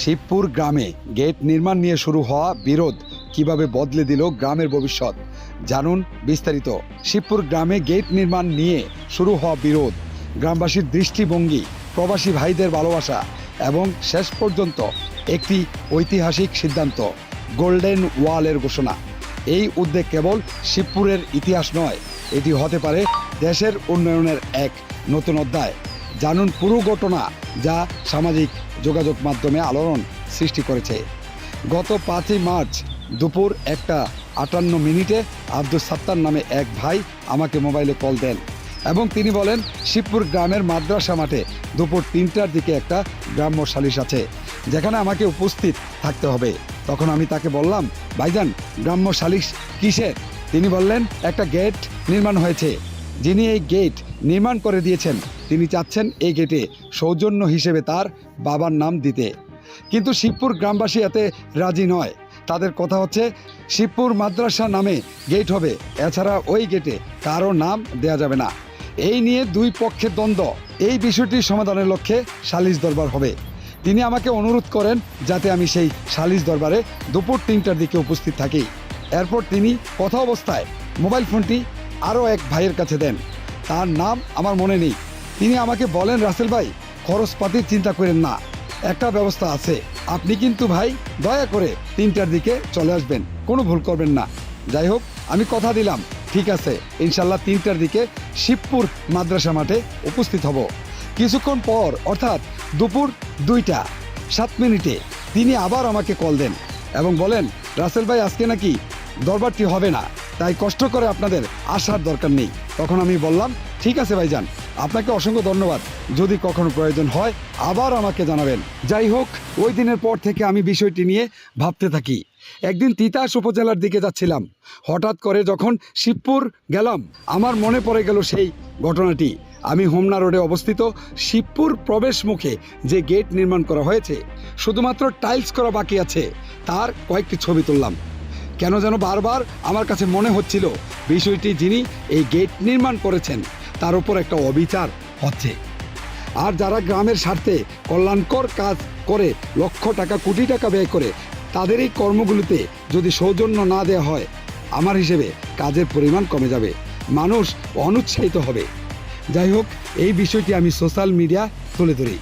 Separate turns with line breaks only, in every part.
শিবপুর গ্রামে গেট নির্মাণ নিয়ে শুরু হওয়া বিরোধ কীভাবে বদলে দিল গ্রামের ভবিষ্যৎ? জানুন বিস্তারিত। শিবপুর গ্রামে গেট নির্মাণ নিয়ে শুরু হওয়া বিরোধ, গ্রামবাসীর দৃষ্টিভঙ্গি, প্রবাসী ভাইদের ভালোবাসা এবং শেষ পর্যন্ত একটি ঐতিহাসিক সিদ্ধান্ত, গোল্ডেন ওয়ালের ঘোষণা। এই উদ্যোগ কেবল শিবপুরের ইতিহাস নয়, এটি হতে পারে দেশের উন্নয়নের এক নতুন অধ্যায়। জানুন পুরো ঘটনা যা সামাজিক যোগাযোগ মাধ্যমে আলোড়ন সৃষ্টি করেছে। গত পাঁচই মার্চ দুপুর একটা আটান্ন মিনিটে আব্দুল সাত্তার নামে এক ভাই আমাকে মোবাইলে কল দেন এবং তিনি বলেন, শিবপুর গ্রামের মাদ্রাসা মাঠে দুপুর তিনটার দিকে একটা গ্রাম্য সালিশ আছে, যেখানে আমাকে উপস্থিত থাকতে হবে। তখন আমি তাকে বললাম, ভাইজান, গ্রাম্য সালিশ কিসের তিনি বললেন, একটা গেট নির্মাণ হয়েছে, যিনি এই গেট নির্মাণ করে দিয়েছেন তিনি চাচ্ছেন এই গেটে সৌজন্য হিসেবে তার বাবার নাম দিতে। কিন্তু শিবপুর গ্রামবাসী এতে রাজি নয়। তাদের কথা হচ্ছে, শিবপুর মাদ্রাসা নামে গেট হবে, এছাড়া ওই গেটে কারও নাম দেয়া যাবে না। এই নিয়ে দুই পক্ষের দ্বন্দ্ব। এই বিষয়টি সমাধানের লক্ষ্যে সালিশ দরবার হবে। তিনি আমাকে অনুরোধ করেন যাতে আমি সেই সালিশ দরবারে দুপুর তিনটার দিকে উপস্থিত থাকি। এরপর তিনি কথা অবস্থায় মোবাইল ফোনটি আরও এক ভাইয়ের কাছে দেন। তার নাম আমার মনে নেই। তিনি আমাকে বলেন, রাসেল ভাই খরচপাতির চিন্তা করেন না। একটা ব্যবস্থা আছে। আপনি কিন্তু ভাই, দয়া করে তিনটার দিকে চলে আসবেন। কোনো ভুল করবেন না। যাই হোক, আমি কথা দিলাম। ঠিক আছে, ইনশাল্লাহ তিনটার দিকে শিবপুর মাদ্রাসা মাঠে উপস্থিত হব। কিছুক্ষণ পর, অর্থাৎ দুপুর দুইটা, সাত মিনিটে, তিনি আবার আমাকে কল দেন এবং বলেন, রাসেল ভাই, আজকে নাকি দরবারটি হবে না। তাই কষ্ট করে আপনাদের আসার দরকার নেই। তখন আমি বললাম, ঠিক আছে ভাইজান। আপনাকে অসংখ্য ধন্যবাদ। যদি কখনো প্রয়োজন হয়, আবার আমাকে জানাবেন। যাই হোক, ওই দিনের পর থেকে আমি বিষয়টি নিয়ে ভাবতে থাকি। একদিন তিতাস উপজেলার দিকে যাচ্ছিলাম। হঠাৎ করে যখন শিবপুর গেলাম, আমার মনে পড়ে গেল সেই ঘটনাটি। আমি হোমনা রোডে অবস্থিত শিবপুর প্রবেশ মুখে যে গেট নির্মাণ করা হয়েছে, শুধুমাত্র টাইলস করা বাকি আছে, তার কয়েকটি ছবি তুললাম। কেন যেন বারবার আমার কাছে মনে হচ্ছিল, বিষয়টি যিনি এই গেট নির্মাণ করেছেন তার উপর একটা অবিচার হচ্ছে। আর যারা গ্রামের স্বার্থে কল্যাণকর কাজ করে লক্ষ টাকা, কোটি টাকা ব্যয় করে, তাদের এই কর্মগুলিতে যদি সৌজন্য না দেওয়া হয়, আমার হিসেবে কাজের পরিমাণ কমে যাবে। মানুষ অনুৎসাহিত হবে। যাই হোক, এই বিষয়টি আমি সোশ্যাল মিডিয়া তুলে ধরি।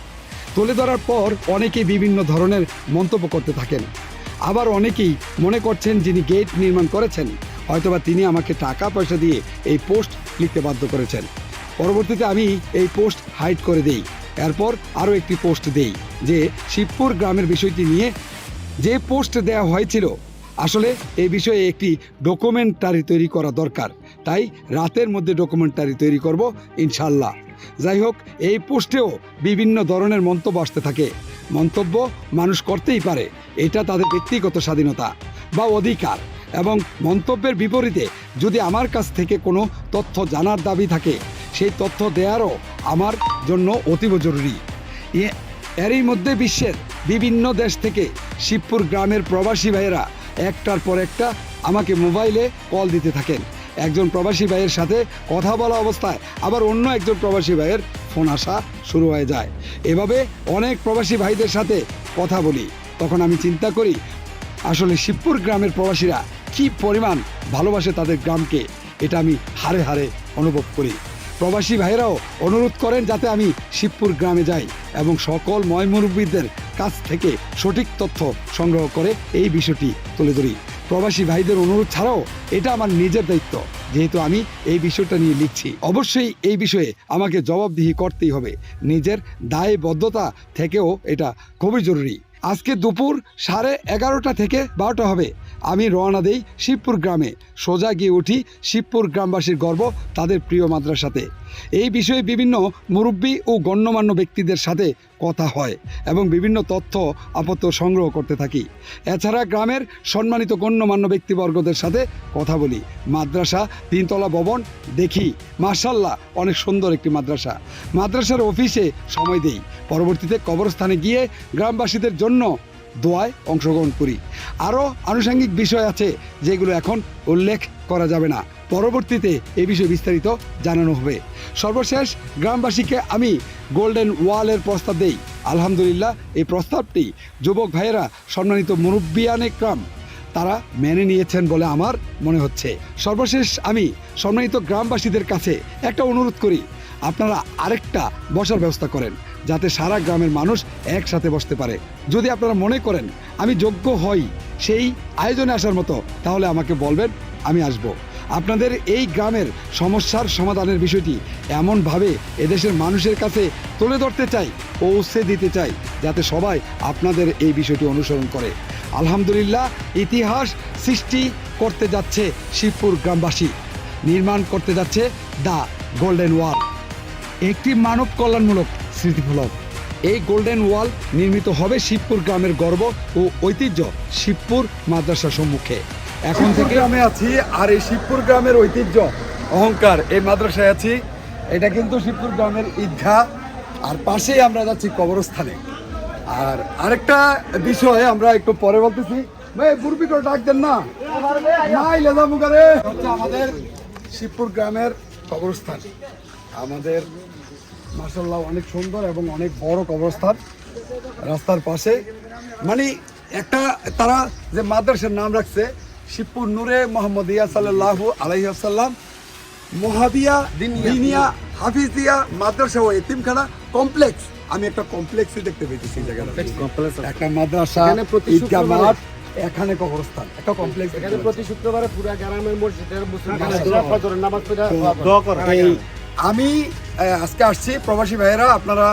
তুলে ধরার পর অনেকেই বিভিন্ন ধরনের মন্তব্য করতে থাকেন। আবার অনেকেই মনে করছেন যিনি গেট নির্মাণ করেছেন, হয়তোবা তিনি আমাকে টাকা পয়সা দিয়ে এই পোস্ট লিখতে বাধ্য করেছেন। পরবর্তীতে আমি এই পোস্ট হাইড করে দেই। এরপর আরও একটি পোস্ট দেই, যে শিবপুর গ্রামের বিষয়টি নিয়ে যে পোস্ট দেওয়া হয়েছিল। আসলে এই বিষয়ে একটি ডকুমেন্টারি তৈরি করা দরকার, তাই রাতের মধ্যে ডকুমেন্টারি তৈরি করব ইনশাল্লাহ যাই হোক, এই পোস্টেও বিভিন্ন ধরনের মন্তব্য আসতে থাকে। মন্তব্য মানুষ করতেই পারে, এটা তাদের ব্যক্তিগত স্বাধীনতা বা অধিকার। এবং মন্তব্যের বিপরীতে যদি আমার কাছ থেকে কোনো তথ্য জানার দাবি থাকে সেই তথ্য দেওয়ারও আমার জন্য অতীব জরুরি। এরই মধ্যে বিশ্বের বিভিন্ন দেশ থেকে শিবপুর গ্রামের প্রবাসী ভাইয়েরা একটার পর একটা আমাকে মোবাইলে কল দিতে থাকেন। একজন প্রবাসী ভাইয়ের সাথে কথা বলা অবস্থায় আবার অন্য একজন প্রবাসী ভাইয়ের ফোন আসা শুরু হয়ে যায়। এভাবে অনেক প্রবাসী ভাইদের সাথে কথা বলি। তখন আমি চিন্তা করি, আসলে শিবপুর গ্রামের প্রবাসীরা কি পরিমাণ ভালোবাসে তাদের গ্রামকে? এটা আমি হারে হারে অনুভব করি। প্রবাসী ভাইরাও অনুরোধ করেন যাতে আমি শিবপুর গ্রামে যাই এবং সকল ময়মুরব্বীদের কাছ থেকে সঠিক তথ্য সংগ্রহ করে এই বিষয়টি তুলে ধরি। প্রবাসী ভাইদের অনুরোধ ছাড়াও এটা আমার নিজের দায়িত্ব, যেহেতু আমি এই বিষয়টা নিয়ে লিখছি। অবশ্যই এই বিষয়ে আমাকে জবাবদিহি করতেই হবে। নিজের দায়বদ্ধতা থেকেও এটা খুবই জরুরি। আজকে দুপুর সাড়ে এগারোটা থেকে বারোটা হবে। আমি রওনা দেই শিবপুর গ্রামে। সোজা গিয়ে উঠি শিবপুর গ্রামবাসীর গর্ব তাদের প্রিয় মাদ্রাসাতে এই বিষয়ে বিভিন্ন মুরব্বী ও গণ্যমান্য ব্যক্তিদের সাথে কথা হয় এবং বিভিন্ন তথ্য আপত্ত সংগ্রহ করতে থাকি। এছাড়া গ্রামের সম্মানিত গণ্যমান্য ব্যক্তিবর্গদের সাথে কথা বলি। মাদ্রাসা, তিনতলা ভবন, দেখি। মার্শাল্লাহ অনেক সুন্দর একটি মাদ্রাসা। মাদ্রাসার অফিসে সময় দেই। পরবর্তীতে কবরস্থানে গিয়ে গ্রামবাসীদের জন্য দোয়ায় অংশগ্রহণ করি। আরও আনুষঙ্গিক বিষয় আছে যেগুলো এখন উল্লেখ করা যাবে না। পরবর্তীতে এ বিষয়ে বিস্তারিত জানানো হবে। সর্বশেষ গ্রামবাসীকে আমি গোল্ডেন ওয়ালের প্রস্তাব দেই। আলহামদুলিল্লাহ, এই প্রস্তাবটি যুবক ভাইয়েরা সম্মানিত মুরব্বিয়ানে ক্রাম তারা মেনে নিয়েছেন বলে আমার মনে হচ্ছে। সর্বশেষ আমি সম্মানিত গ্রামবাসীদের কাছে একটা অনুরোধ করি। আপনারা আরেকটা বসার ব্যবস্থা করেন, যাতে সারা গ্রামের মানুষ একসাথে বসতে পারে। যদি আপনারা মনে করেন, আমি যোগ্য হই সেই আয়োজনে আসার মতো, তাহলে আমাকে বলবেন, আমি আসব। আপনাদের এই গ্রামের সমস্যার সমাধানের বিষয়টি এমনভাবে এদেশের মানুষের কাছে তুলে ধরতে চাই, পৌঁছে দিতে চাই, যাতে সবাই আপনাদের এই বিষয়টি অনুসরণ করে। আলহামদুলিল্লাহ, ইতিহাস সৃষ্টি করতে যাচ্ছে শিবপুর গ্রামবাসী। নির্মাণ করতে যাচ্ছে দ্য গোল্ডেন ওয়াল। একটি মানব কল্যাণমূলক স্মৃতিফলক। এই গোল্ডেন ওয়াল নির্মিত হবে শিবপুর গ্রামের গর্ব ও ঐতিহ্য শিবপুর মাদ্রাসা সম্মুখে। এখন থেকে আমি আছি আর এই শিবপুর গ্রামের ঐতিহ্য অহংকার এই মাদ্রাসায় আছি। এটা কিন্তু শিবপুর গ্রামের ঈদগাহ আর পাশেই আমরা যাচ্ছি কবরস্থানে। আর আরেকটা বিষয় আমরা একটু পরে বলতেছি। ভাই বুড়বি করে ডাক দেন না। নাই লেদা মুখারে হচ্ছে আমাদের শিবপুর গ্রামের কবরস্থান। আমাদের মার্শাল্লাহ অনেক সুন্দর এবং অনেক বড় কবরস্থান রাস্তার পাশে। মানে একটা তারা যে মাদ্রাসার নাম রাখছে শিবপুর নূরে মোহাম্মদিয়া সাল্লাহ আলাইসাল্লাম মহাবিয়া দিনিয়া হাফিজিয়া মাদ্রাসা ও এতিমখানা কমপ্লেক্স। আমি একটা কমপ্লেক্সই দেখতে পেয়েছি সেই জায়গাটা। একটা মাদ্রাসা ঈদগাহ মাঠ এখানে কবরস্থান। একটা কমপ্লেক্স
এখানে প্রতি শুক্রবারে পুরা গ্রামের মসজিদের মুসলিম নামাজ পড়ে
দোয়া করে আমি আজকে আসছি। প্রবাসী ভাইয়েরা, আপনারা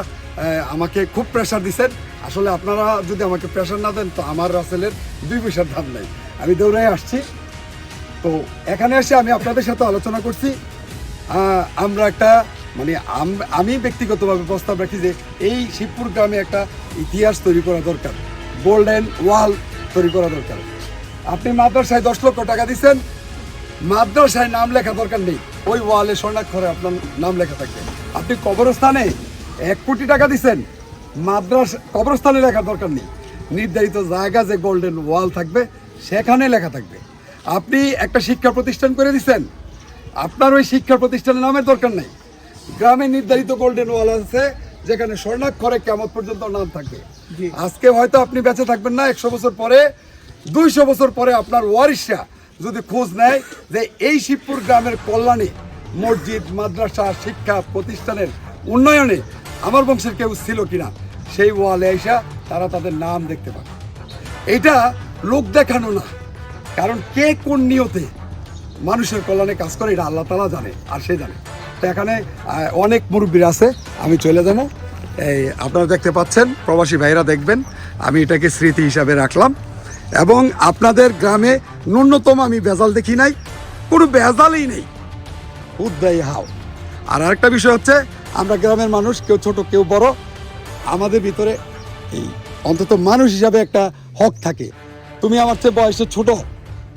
আমাকে খুব প্রেশার দিচ্ছেন আসলে আপনারা যদি আমাকে প্রেশার না দেন, তো আমার রাসেলের দুই পয়সার দাম নেই। আমি দৌড়াই আসছি। তো এখানে এসে আমি আপনাদের সাথে আলোচনা করছি। আমরা একটা মানে আমি ব্যক্তিগতভাবে প্রস্তাব রাখি যে এই শিবপুর গ্রামে একটা ইতিহাস তৈরি করা দরকার। গোল্ডেন ওয়াল তৈরি করা দরকার। আপনি মাদ্রাসায় দশ লক্ষ টাকা দিচ্ছেন। মাদ্রাসায় নাম লেখা দরকার নেই। ওই ওয়ালে স্বর্ণাক্ষরে আপনার নাম লেখা থাকবে। আপনি কবরস্থানে এক কোটি টাকা দিচ্ছেন মাদ্রাস কবরস্থানে লেখা দরকার নেই। নির্ধারিত জায়গা যে গোল্ডেন ওয়াল থাকবে সেখানে লেখা থাকবে। আপনি একটা শিক্ষা প্রতিষ্ঠান করে দিচ্ছেন আপনার ওই শিক্ষা প্রতিষ্ঠানের নামের দরকার নেই। গ্রামে নির্ধারিত গোল্ডেন ওয়াল আছে যেখানে স্বর্ণাক্ষরে কেমন পর্যন্ত নাম থাকবে। আজকে হয়তো আপনি বেঁচে থাকবেন না একশো বছর পরে দুইশো বছর পরে আপনার ওয়ারিসরা যদি খোঁজ নেয় যে এই শিবপুর গ্রামের কল্যাণে, মসজিদ, মাদ্রাসা, শিক্ষা প্রতিষ্ঠানের উন্নয়নে আমার বংশের কেউ ছিল কিনা, সেই ওয়ালে এসা তারা তাদের নাম দেখতে পাবে। এটা লোক দেখানো না, কারণ কে কোন নিয়তে মানুষের কল্যাণে কাজ করে, এটা আল্লাহ তালা জানে আর সে জানে। তো এখানে অনেক মুরব্বীর আছে, আমি চলে যাব। এই, আপনারা দেখতে পাচ্ছেন, প্রবাসী ভাইরা দেখবেন, আমি এটাকে স্মৃতি হিসাবে রাখলাম। এবং আপনাদের গ্রামে ন্যূনতম আমি বেজাল দেখি নাই, কোনো বেজালই নেই। উদ্দায়ী হাও। আর আরেকটা বিষয় হচ্ছে, আমরা গ্রামের মানুষ, কেউ ছোট, কেউ বড়, আমাদের ভিতরে এই অন্তত মানুষ হিসাবে একটা হক থাকে। তুমি আমার চেয়ে বয়সে ছোট,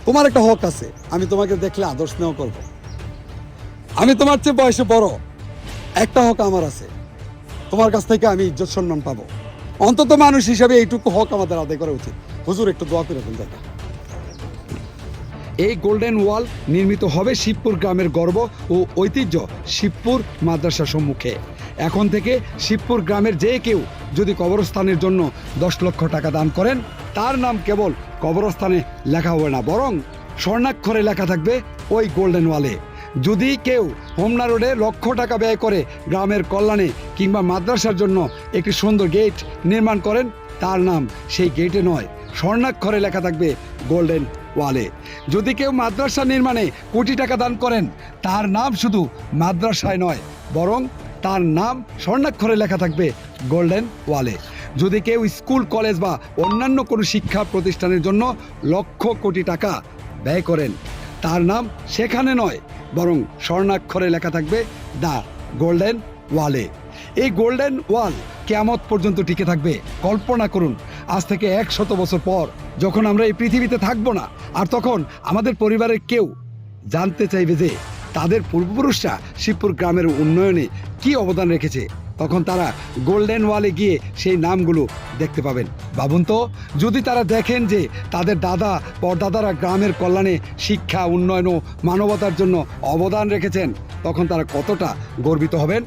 তোমার একটা হক আছে, আমি তোমাকে দেখলে আদর্শ স্নেহ করব। আমি তোমার চেয়ে বয়সে বড়, একটা হক আমার আছে, তোমার কাছ থেকে আমি ইজ্জত সম্মান পাবো। অন্তত মানুষ হিসাবে এইটুকু হক আমাদের আদায় করা উচিত। হুজুর, একটু দোয়া করে দেন এই গোল্ডেন ওয়াল নির্মিত হবে শিবপুর গ্রামের গর্ব ও ঐতিহ্য শিবপুর মাদ্রাসা সম্মুখে। এখন থেকে শিবপুর গ্রামের যে কেউ যদি কবরস্থানের জন্য দশ লক্ষ টাকা দান করেন, তার নাম কেবল কবরস্থানে লেখা হবে না, বরং স্বর্ণাক্ষরে লেখা থাকবে ওই গোল্ডেন ওয়ালে। যদি কেউ হোমনা রোডে লক্ষ টাকা ব্যয় করে গ্রামের কল্যাণে কিংবা মাদ্রাসার জন্য একটি সুন্দর গেট নির্মাণ করেন, তার নাম সেই গেটে নয় স্বর্ণাক্ষরে লেখা থাকবে গোল্ডেন ওয়ালে। যদি কেউ মাদ্রাসা নির্মাণে কোটি টাকা দান করেন, তার নাম শুধু মাদ্রাসায় নয়, বরং তার নাম স্বর্ণাক্ষরে লেখা থাকবে গোল্ডেন ওয়ালে। যদি কেউ স্কুল, কলেজ বা অন্যান্য কোনো শিক্ষা প্রতিষ্ঠানের জন্য লক্ষ কোটি টাকা ব্যয় করেন, তার নাম সেখানে নয়, বরং স্বর্ণাক্ষরে লেখা থাকবে দ্য গোল্ডেন ওয়ালে। এই গোল্ডেন ওয়াল কেয়ামত পর্যন্ত টিকে থাকবে। কল্পনা করুন, আজ থেকে একশত বছর পর যখন আমরা এই পৃথিবীতে থাকব না, আর তখন আমাদের পরিবারের কেউ জানতে চাইবে যে তাদের পূর্বপুরুষরা শিবপুর গ্রামের উন্নয়নে কি অবদান রেখেছে, তখন তারা গোল্ডেন ওয়ালে গিয়ে সেই নামগুলো দেখতে পাবেন। ভাবুন তো, যদি তারা দেখেন যে তাদের দাদা, পরদাদারা গ্রামের কল্যাণে শিক্ষা, উন্নয়ন ও মানবতার জন্য অবদান রেখেছেন, তখন তারা কতটা গর্বিত হবেন?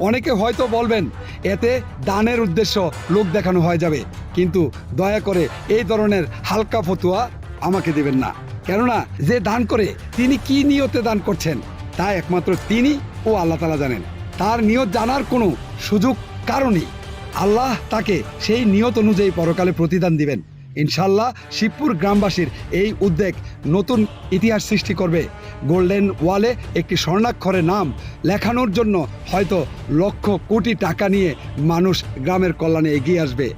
অনেকে হয়তো বলবেন, এতে দানের উদ্দেশ্য লোক দেখানো হয়ে যাবে। কিন্তু দয়া করে এই ধরনের হালকা ফতুয়া আমাকে দেবেন না। কেননা যে দান করে তিনি কি নিয়তে দান করছেন, তা একমাত্র তিনি ও আল্লাহ তালা জানেন। তার নিয়ত জানার কোনো সুযোগ কারণই আল্লাহ তাকে সেই নিয়ত অনুযায়ী পরকালে প্রতিদান দিবেন। ইনশাল্লাহ শিবপুর গ্রামবাসীর এই উদ্যোগ নতুন ইতিহাস সৃষ্টি করবে। গোল্ডেন ওয়ালে একটি স্বর্ণাক্ষরে নাম লেখানোর জন্য হয়তো লক্ষ কোটি টাকা নিয়ে মানুষ গ্রামের কল্যাণে এগিয়ে আসবে।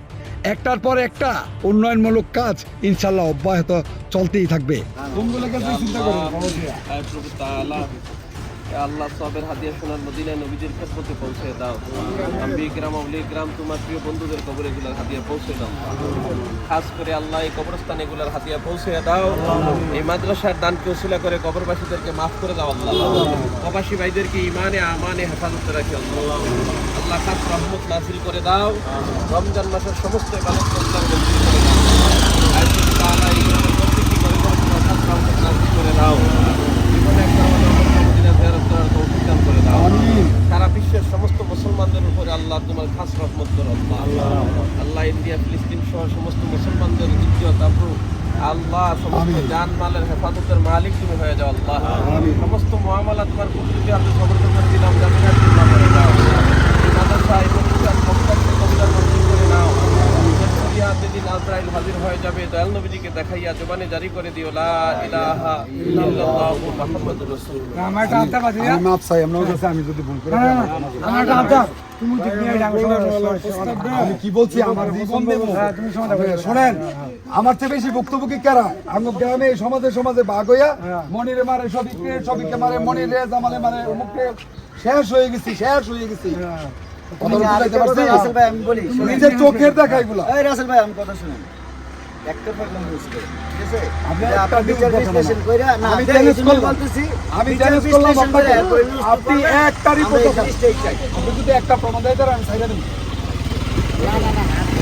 একটার পর একটা উন্নয়নমূলক কাজ ইনশাল্লাহ অব্যাহত চলতেই থাকবে।
আল্লাহ সবের হাদিয়া সোনার মদিনায় নবীদের খেদমতে পৌঁছে দাও। আমি গ্রাম অবলি গ্রাম তোমার প্রিয় বন্ধুদের কবর এগুলোর হাতিয়া পৌঁছে দাও। খাস করে আল্লাহ এই কবরস্থান এগুলোর হাতিয়া পৌঁছে দাও। এই মাদ্রাসার দানকে উসিলা করে কবরবাসীদেরকে মাফ করে দাও আল্লাহ। প্রবাসী ভাইদেরকে ইমানে আমানে হেফাজতে রাখি আল্লাহ। আল্লাহ খাস রহমত নাসিল করে দাও। রমজান মাসের সমস্ত করে দাও এই প্রত্যেকটি কবর খাস রহমত নাসিল করে দাও জীবনে একটা আমাদের মদিনা জিয়ারত করার তৌফিক দান করে দাও সারা বিশ্বের সমস্ত মুসলমানদের উপরে আল্লাহ তোমার খাস রহমত করো। আল্লাহ আল্লাহ ইন্ডিয়া ফিলিস্তিন সহ সমস্ত মুসলমানদের আব্রু আল্লাহ সমস্ত জান মালের হেফাজতের মালিক তুমি হয়ে যাও আল্লাহ। সমস্ত মহামালা তোমার কুকুরকে আমি সমর্থন করে দিলাম করে দাও এই মাদ্রাসা এই প্রতিষ্ঠান কমপ্লেক্সে কবিতা মঞ্জুর করে নাও শরিয়া যেদিন আজরাইল হাজির হয়ে যাবে। দয়াল নবীজিকে দেখাইয়া জবানে জারি করে দিও লা ইলাহা ইল্লাল্লাহু মুহাম্মাদুর রাসূলুল্লাহ।
আমি মাপ চাই আপনার কাছে আমি যদি ভুল করে আমি কি বলছি? আমার জীবন দেবো। শোনেন আমার চেয়ে বেশি ভুক্তভোগী কারা? আমি গ্রামে সমাজে সমাজে ভাগ হইয়া মনিরে মারে সবিকে সবিকে মারে মনিরে জামালে মারে অমুককে শেষ হয়ে গেছি শেষ হয়ে গেছি। নিজের চোখের দেখা এগুলা।
রাসেল ভাই আমি কথা শুনুন।
আপনি একটা দিন
না
রিপোর্ট। আপনি যদি একটা প্রমাণ দেয় আমি ছাইড়া দেব।
রাসেল ভাই, আপনার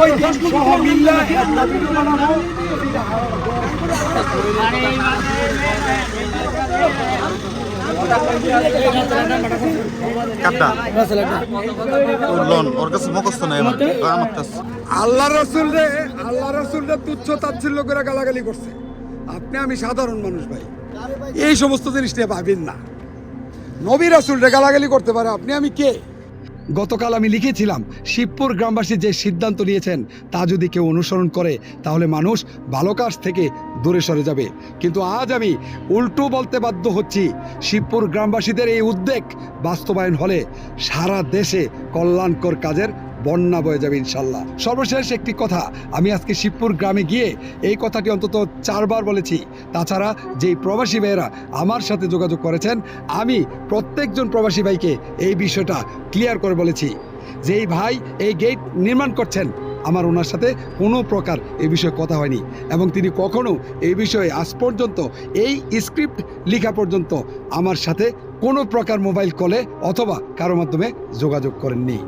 ওই দিন সহ মিল্লা বানাবো আল্লাহ রসুল রে আল্লাহ রসুল রে তুচ্ছ তাচ্ছিল্য করে গালাগালি করছে। আপনি আমি সাধারণ মানুষ ভাই। এই সমস্ত জিনিস নিয়ে ভাবেন না। নবী রাসুল রে গালাগালি করতে পারে আপনি আমি কে? গতকাল আমি লিখেছিলাম, শিবপুর গ্রামবাসী যে সিদ্ধান্ত নিয়েছেন তা যদি কেউ অনুসরণ করে, তাহলে মানুষ ভালো থেকে দূরে সরে যাবে। কিন্তু আজ আমি উল্টো বলতে বাধ্য হচ্ছি, শিবপুর গ্রামবাসীদের এই উদ্বেগ বাস্তবায়ন হলে সারা দেশে কল্যাণকর কাজের বন্যা বয়ে যাবে ইনশাল্লাহ। সর্বশেষ একটি কথা, আমি আজকে শিবপুর গ্রামে গিয়ে এই কথাটি অন্তত চারবার বলেছি। তাছাড়া যেই প্রবাসী ভাইয়েরা আমার সাথে যোগাযোগ করেছেন, আমি প্রত্যেকজন প্রবাসী ভাইকে এই বিষয়টা ক্লিয়ার করে বলেছি। যেই ভাই এই গেট নির্মাণ করছেন, আমার ওনার সাথে কোনো প্রকার এ বিষয়ে কথা হয়নি এবং তিনি কখনো এই বিষয়ে আজ পর্যন্ত এই স্ক্রিপ্ট লেখা পর্যন্ত আমার সাথে কোনো প্রকার মোবাইল কলে অথবা কারও মাধ্যমে যোগাযোগ করেননি।